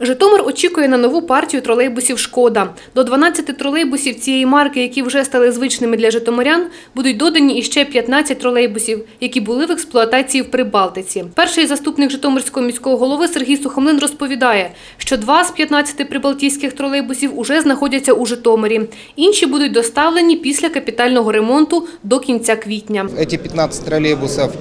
Житомир очікує на нову партію тролейбусів «Шкода». До 12 тролейбусів цієї марки, які вже стали звичними для житомирян, будуть додані іще 15 тролейбусів, які були в експлуатації в Прибалтиці. Перший заступник Житомирського міського голови Сергій Сухомлин розповідає, що два з 15 прибалтійських тролейбусів уже знаходяться у Житомирі. Інші будуть доставлені після капітального ремонту до кінця квітня. Эти 15 троллейбусов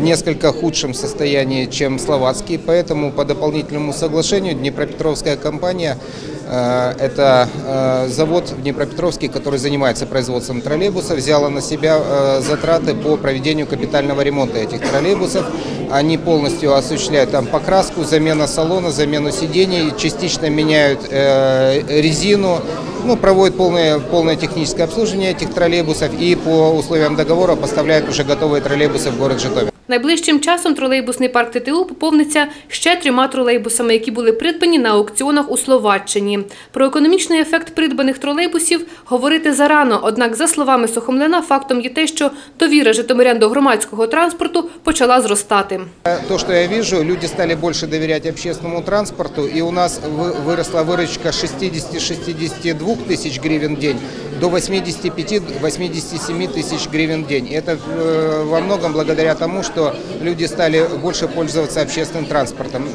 в несколько худшем состоянии, чем словацкие, поэтому по дополнительному соглашению Днепропетровская компания, э, это э, завод в Днепропетровске, который занимается производством троллейбусов, взяла на себя э, затраты по проведению капитального ремонта этих троллейбусов. Они полностью осуществляют там покраску, замена салона, замену сидений, частично меняют резину, ну, проводят полное, полное техническое обслуживание этих троллейбусов и по условиям договора поставляют уже готовые троллейбусы в город Житомир. Найближчим часом тролейбусний парк ТТУ поповниться ще трьома тролейбусами, які були придбані на аукціонах у Словаччині. Про економічний ефект придбаних тролейбусів говорити зарано, однак, за словами Сухомлина, фактом є те, що довіра житомирян до громадського транспорту почала зростати. Э, То, что я вижу, люди стали больше доверять общественному транспорту, и у нас вы- выросла выручка с 60-62 тысяч гривен в день до 85-87 тысяч гривен в день. И Это э, во многом благодаря тому, что люди стали больше пользоваться общественным транспортом.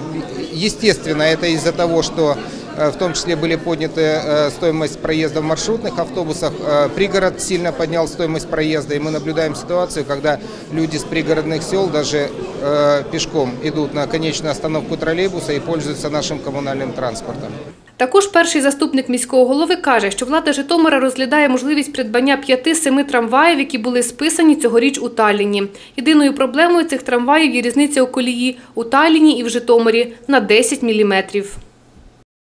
Естественно, это из-за того, что э, в том числе были подняты э, стоимость проезда в маршрутных автобусах. Э, Пригород сильно поднял стоимость проезда, и мы наблюдаем ситуацию, когда люди с пригородных сел даже э, пешком идут на конечную остановку троллейбуса и пользуются нашим коммунальным транспортом. Також перший заступник міського голови каже, що влада Житомира розглядає можливість придбання п'яти-семи трамваїв, які були списані цьогоріч у Талліні. Єдиною проблемою цих трамваїв є різниця у колії у Талліні і в Житомирі на 10 міліметрів.